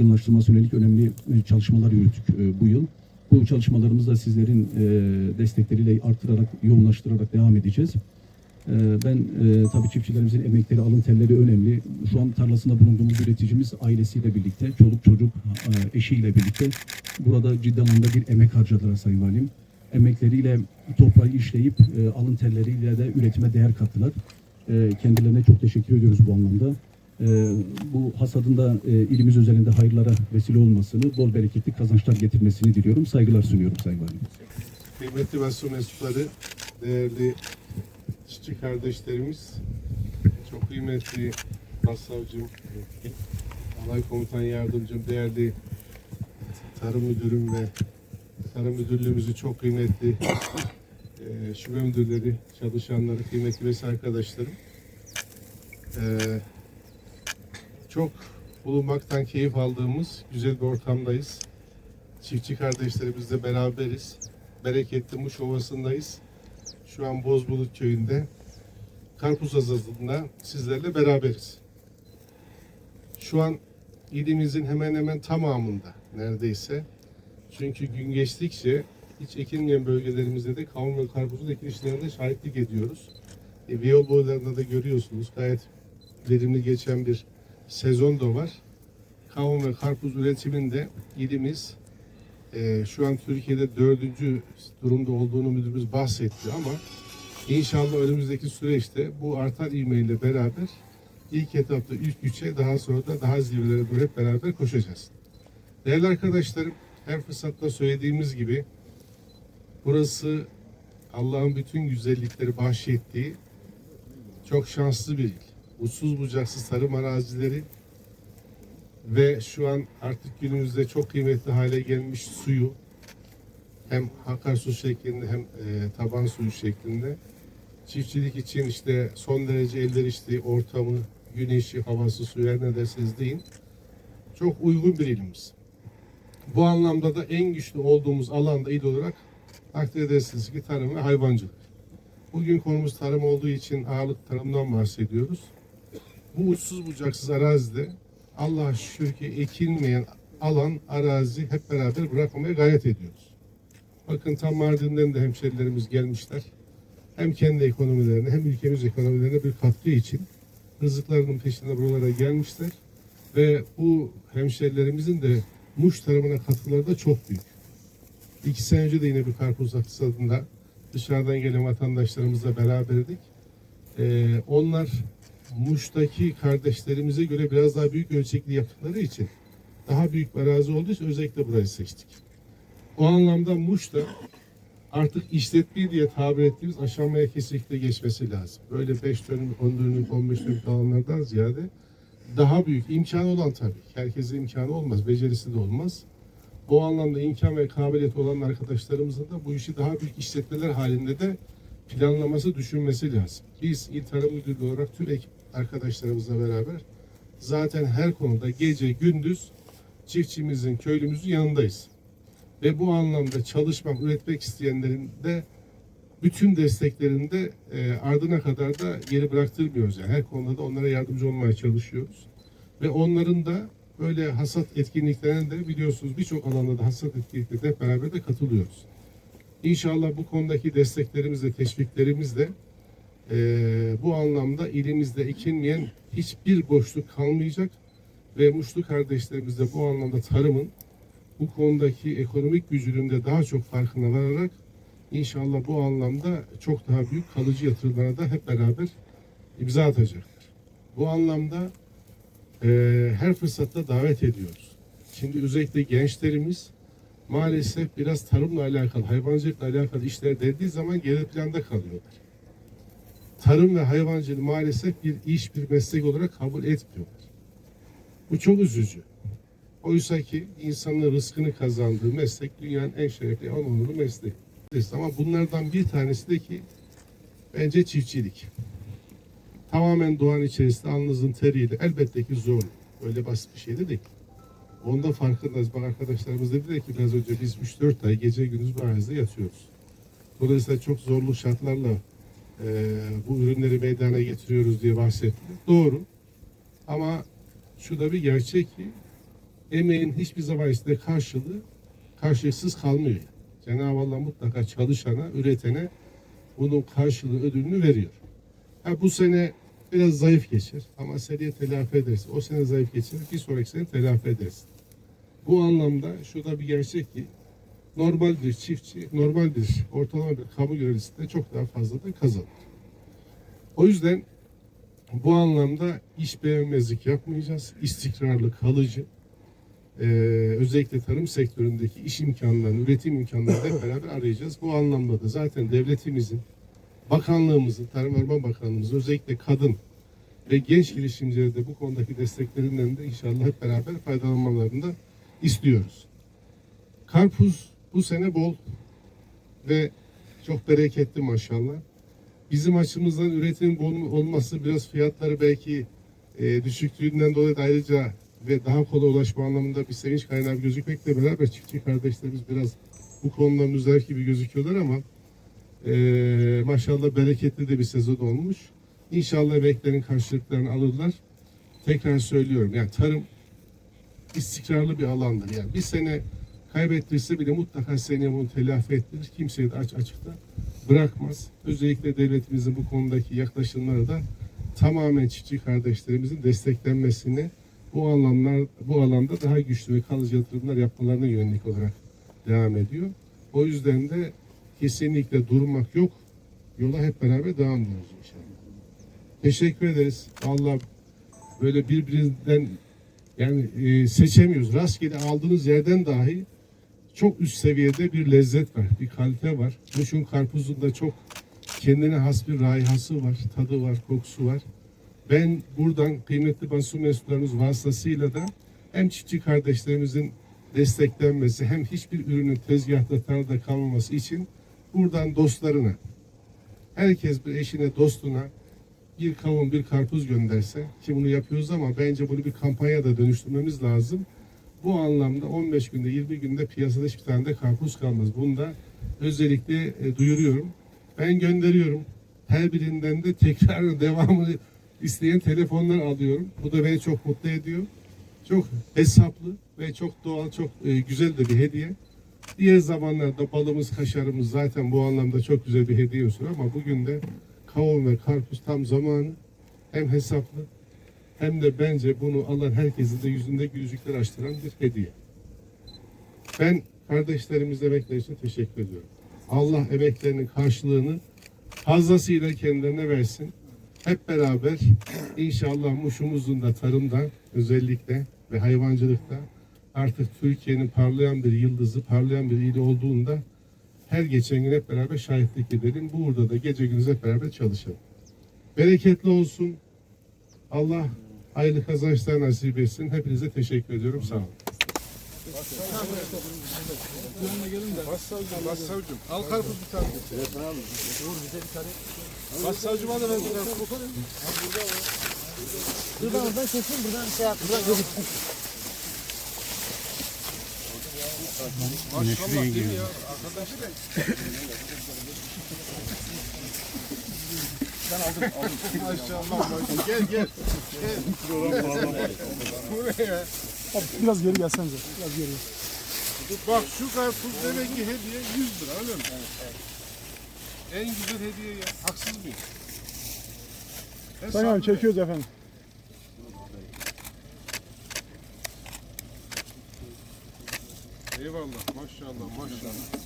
yaygınlaştırması yönelik önemli e, çalışmalar yürüttük e, bu yıl. Bu çalışmalarımızı da sizlerin e, destekleriyle artırarak, yoğunlaştırarak devam edeceğiz. Ben tabii çiftçilerimizin emekleri, alın terleri önemli. Şu an tarlasında bulunduğumuz üreticimiz ailesiyle birlikte, çoluk çocuk, eşiyle birlikte burada ciddi anlamda bir emek harcadılar Sayın Valim. Emekleriyle toprağı işleyip alın terleriyle de üretime değer kattılar. Kendilerine çok teşekkür ediyoruz bu anlamda. E, bu hasadında e, ilimiz özelinde hayırlara vesile olmasını, bol bereketli kazançlar getirmesini diliyorum. Saygılar sunuyorum Sayın Valim. Kıymetli basın mensupları, değerli çiftçi kardeşlerimiz, çok kıymetli başsavcım, alay komutan yardımcım, değerli tarım müdürüm ve tarım müdürlüğümüzün çok kıymetli e, şube müdürleri, çalışanları, kıymetli ve arkadaşlarım. E, çok bulunmaktan keyif aldığımız güzel bir ortamdayız. Çiftçi kardeşlerimizle beraberiz bereketli Muş Ovası'ndayız. Şu an Bozbulut Köyü'nde karpuz hasatında sizlerle beraberiz. Şu an ilimizin hemen hemen tamamında neredeyse. Çünkü gün geçtikçe hiç ekilmeyen bölgelerimizde de kavun ve karpuzun ekilişlerine şahitlik ediyoruz. E, ve yol boylarında da görüyorsunuz gayet verimli geçen bir sezon da var. Kavun ve karpuz üretiminde ilimiz ee, şu an Türkiye'de dördüncü durumda olduğunu müdürümüz bahsetti ama inşallah önümüzdeki süreçte bu artan ivmeyle beraber ilk etapta ilk üçe daha sonra da daha zirvelere doğru hep beraber koşacağız. Değerli arkadaşlarım her fırsatta söylediğimiz gibi burası Allah'ın bütün güzellikleri bahşettiği çok şanslı bir il. Uçsuz bucaksız tarım arazileri, ve şu an artık günümüzde çok kıymetli hale gelmiş suyu hem akarsu şeklinde hem e, taban suyu şeklinde çiftçilik için işte son derece elverişli ortamı, güneşi, havası, suyu her ne derseniz deyin çok uygun bir ilimiz. Bu anlamda da en güçlü olduğumuz alanda il olarak takdir edersiniz ki tarım ve hayvancılık. Bugün konumuz tarım olduğu için ağırlık tarımdan bahsediyoruz. Bu uçsuz bucaksız arazide Allah'a şükür ki ekilmeyen alan, arazi hep beraber bırakmamaya gayret ediyoruz. Bakın tam Mardin'den de hemşerilerimiz gelmişler. Hem kendi ekonomilerine hem ülkemiz ekonomilerine bir katkı için rızıklarının peşinde buralara gelmişler. Ve bu hemşerilerimizin de Muş tarımına katkıları da çok büyük. İki sene önce de yine bir karpuz hasadında dışarıdan gelen vatandaşlarımızla beraberdik. Ee, onlar Muş'taki kardeşlerimize göre biraz daha büyük ölçekli yaptıkları için daha büyük bir arazi olduğu için özellikle burayı seçtik. O anlamda Muş'ta artık işletme diye tabir ettiğimiz aşamaya kesinlikle geçmesi lazım. Böyle 5 dönüm, 10 dönüm, 15 dönüm alanlardan ziyade daha büyük imkanı olan tabii. Herkesin imkanı olmaz, becerisi de olmaz. O anlamda imkan ve kabiliyet olan arkadaşlarımızın da bu işi daha büyük işletmeler halinde de planlaması, düşünmesi lazım. Biz İl Tarım Müdürlüğü olarak tüm ekip arkadaşlarımızla beraber zaten her konuda gece gündüz çiftçimizin, köylümüzün yanındayız. Ve bu anlamda çalışmak, üretmek isteyenlerin de bütün desteklerinde e, ardına kadar da geri bıraktırmıyoruz. Yani her konuda da onlara yardımcı olmaya çalışıyoruz. Ve onların da böyle hasat etkinliklerine de biliyorsunuz birçok alanda da hasat etkinliklerine beraber de katılıyoruz. İnşallah bu konudaki desteklerimizle, teşviklerimizle e, bu anlamda ilimizde ekilmeyen hiçbir boşluk kalmayacak ve Muşlu kardeşlerimiz de bu anlamda tarımın bu konudaki ekonomik gücünün de daha çok farkına vararak inşallah bu anlamda çok daha büyük kalıcı yatırımlara da hep beraber imza atacaklar. Bu anlamda e, her fırsatta davet ediyoruz. Şimdi özellikle gençlerimiz maalesef biraz tarımla alakalı, hayvancılıkla alakalı işler dediği zaman geri planda kalıyorlar. Tarım ve hayvancılığı maalesef bir iş, bir meslek olarak kabul etmiyorlar. Bu çok üzücü. Oysa ki insanın rızkını kazandığı meslek dünyanın en şerefli, en onurlu mesleği. Ama bunlardan bir tanesi de ki bence çiftçilik. Tamamen doğanın içerisinde alnınızın teriyle elbette ki zor. Öyle basit bir şey de değil. Onda farkındayız. Bak arkadaşlarımız dediler ki biraz önce biz 3-4 ay gece gündüz bu arazide yatıyoruz. Dolayısıyla çok zorlu şartlarla e, bu ürünleri meydana getiriyoruz diye bahsettiler. Doğru. Ama şu da bir gerçek ki emeğin hiçbir zaman içinde karşılığı karşılıksız kalmıyor. Cenab-ı Allah mutlaka çalışana, üretene bunun karşılığı ödülünü veriyor. Ha, bu sene biraz zayıf geçer ama seneye telafi edersin. O sene zayıf geçer, bir sonraki sene telafi edersin. Bu anlamda şu da bir gerçek ki normal bir çiftçi, normal bir ortalama bir kamu görevlisinde çok daha fazla da kazanır. O yüzden bu anlamda iş beğenmezlik yapmayacağız. İstikrarlı, kalıcı, eee, özellikle tarım sektöründeki iş imkanlarını, üretim imkanlarını hep beraber arayacağız. Bu anlamda da zaten devletimizin, bakanlığımızın, Tarım Orman Bakanlığımızın özellikle kadın ve genç girişimcilere de bu konudaki desteklerinden de inşallah hep beraber faydalanmalarını da istiyoruz. Karpuz bu sene bol ve çok bereketli maşallah. Bizim açımızdan üretim bol olması biraz fiyatları belki e, düşüklüğünden dolayı da ayrıca ve daha kolay ulaşma anlamında bir sevinç kaynağı gözükmekle beraber çiftçi kardeşlerimiz biraz bu konuda müzdarip gibi gözüküyorlar ama e, maşallah bereketli de bir sezon olmuş. İnşallah emeklerin karşılıklarını alırlar. Tekrar söylüyorum yani tarım istikrarlı bir alandır. Yani bir sene kaybettirse bile mutlaka seneye bunu telafi ettirir. Kimseyi de aç açıkta bırakmaz. Özellikle devletimizin bu konudaki yaklaşımları da tamamen çiftçi kardeşlerimizin desteklenmesini bu anlamlar bu alanda daha güçlü ve kalıcı yatırımlar yapmalarına yönelik olarak devam ediyor. O yüzden de kesinlikle durmak yok. Yola hep beraber devam ediyoruz inşallah. Teşekkür ederiz. Vallahi böyle birbirinden yani e, seçemiyoruz. Rastgele aldığınız yerden dahi çok üst seviyede bir lezzet var, bir kalite var. Muş'un karpuzunda çok kendine has bir raihası var, tadı var, kokusu var. Ben buradan kıymetli basın mensuplarımız vasıtasıyla da hem çiftçi kardeşlerimizin desteklenmesi hem hiçbir ürünün tezgahta tarlada kalmaması için buradan dostlarına, herkes bir eşine, dostuna bir kavun, bir karpuz gönderse ki bunu yapıyoruz ama bence bunu bir kampanya da dönüştürmemiz lazım. Bu anlamda 15 günde, 20 günde piyasada hiçbir tane de karpuz kalmaz. Bunu da özellikle e, duyuruyorum. Ben gönderiyorum. Her birinden de tekrar devamını isteyen telefonlar alıyorum. Bu da beni çok mutlu ediyor. Çok hesaplı ve çok doğal, çok e, güzel de bir hediye. Diğer zamanlarda balımız, kaşarımız zaten bu anlamda çok güzel bir hediye unsuru ama bugün de kavun ve karpuz tam zamanı. Hem hesaplı hem de bence bunu alan herkesin de yüzünde gülücükler açtıran bir hediye. Ben kardeşlerimiz emekleri için teşekkür ediyorum. Allah emeklerinin karşılığını fazlasıyla kendilerine versin. Hep beraber inşallah Muş'umuzun da tarımda özellikle ve hayvancılıkta artık Türkiye'nin parlayan bir yıldızı, parlayan bir ili olduğunda her geçen gün hep beraber şahitlik edelim. Burada da gece gündüz hep beraber çalışalım. Bereketli olsun. Allah hayırlı kazançlar nasip etsin. Hepinize teşekkür ediyorum. Sağ olun. Başsavcım al karpuz bir tane. Evet abi. Uğur bize bir tane. Başsavcıma da ben bir tane koparım. Dur ben oradan keseyim buradan şey yap. Buradan yok. Maşallah değil mi ya? Arkadaş. Ben aldım aldım. Maşallah maşallah. Gel gel. Gel. Bu ne ya? Biraz geri gelsenize. Biraz geri. Bak şu karpuz demek ki hediye 100 lira öyle mi? En güzel hediye ya. Haksız mıyım? Sayın abi çekiyoruz efendim. Eyvallah maşallah maşallah.